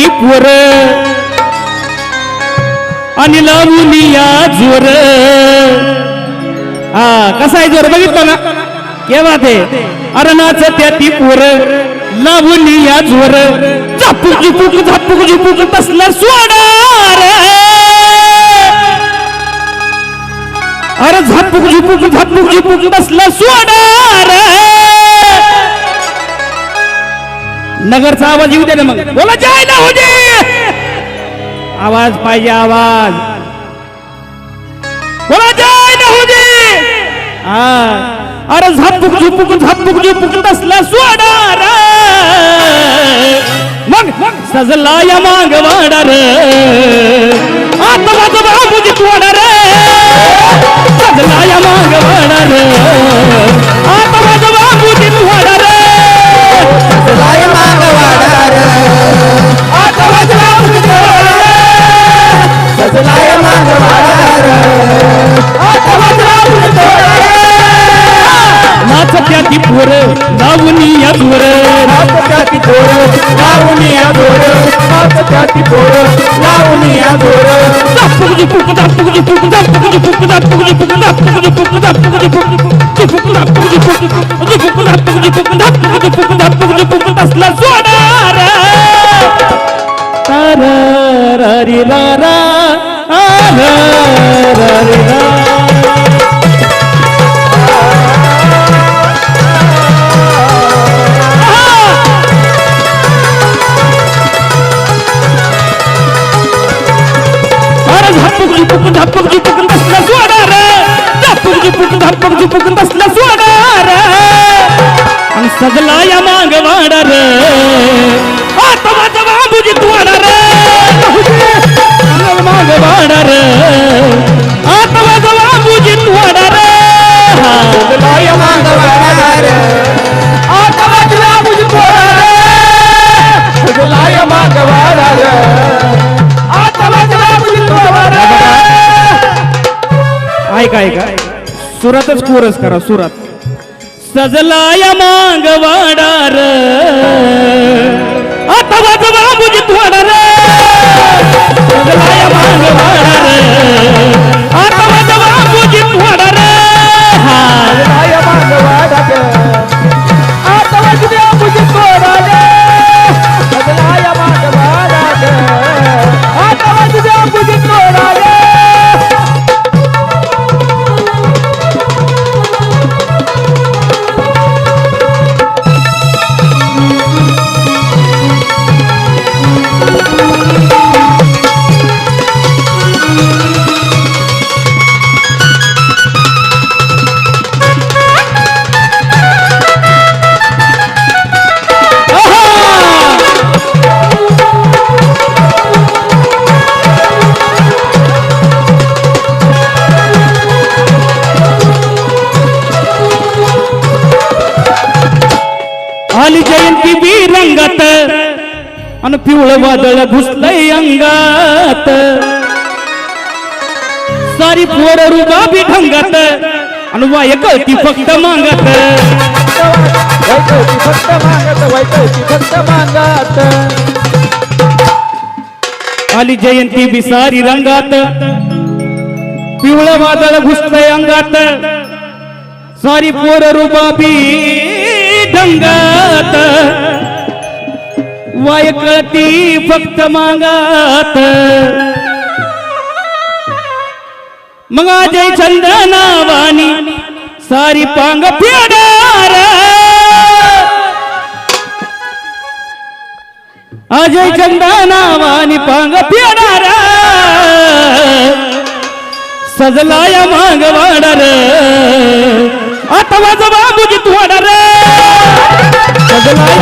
ती पोर आणि लावून या जोर. हा कसा आहे जोर? बघितलं ना? केव्हा ते अरणाच त्या ती पोर. लावून या जोर. झापूक झुपूक झापूक झुपूक बसला सोडार. अरे झापूक झुपूक झापूक झुपूक बसला सोडार. नगरचा आवाज येऊ दे ना मग. बोला जाय ना हो आवाज पाहिजे आवाज. बोला जाय ना हो. हा अरे झापूक झुपूक झापूक झुपूक तसला सोडार. मग सजला या माग वाडार. आता माझं नाच त्या ती पोर लावून या जोर हात त्याती दोर लावून या दोर हात त्याती दोर लावून या दोर झापूक झुपूक झापूक झुपूक झापूक झुपूक झापूक झुपूक झापूक झुपूक झापूक झुपूक झुपूक झापूक झुपूक झुपूक झापूक झुपूक झापूक झुपूक झापूक झुपूक बसला सोडार री रा रा री झुपूक झापूक बसला सोडार झापूक झुपूक झापूक झुपूक बसला सोडार आणि सजला या माग वाडार ऐका ऐका. सुरातच कोरस करा सुरात. सजलाय मांग वाडार. आता रंगात आणि पिवळं वादळ घुसलंय अंगात. सारी पोर रुबा बी ढंगात. आणि वाय कळती फक्त मांगात. फक्त मागत वैकळची फक्त मागत आली जयंती बी सारी रंगात. पिवळं वादळ घुसलंय अंगात. सारी पोर रुबा बी ढंगात. वाय कळती फक्त मांगात. मग अजय चंदनावानी सारी पांग फेडार. अजय चंदनावानी पांग फेडार. सजलाय माग वाडार. आता माझा बाबूजी तोडार सजलाय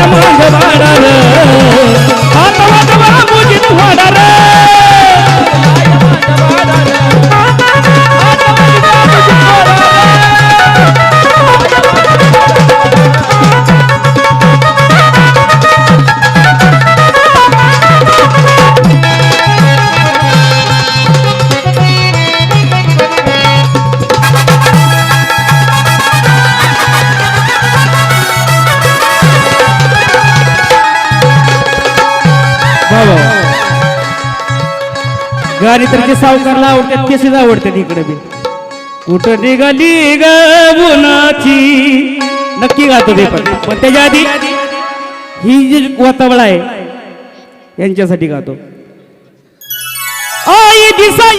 गाणी तर सावकारला आवडतात केसेच आवडतात इकडे बी. कुठं निघाली ग उन्हाची नक्की गातो ते पण. पण त्याच्या आधी ही जी वातावरण आहे यांच्यासाठी गातो. आई दिसा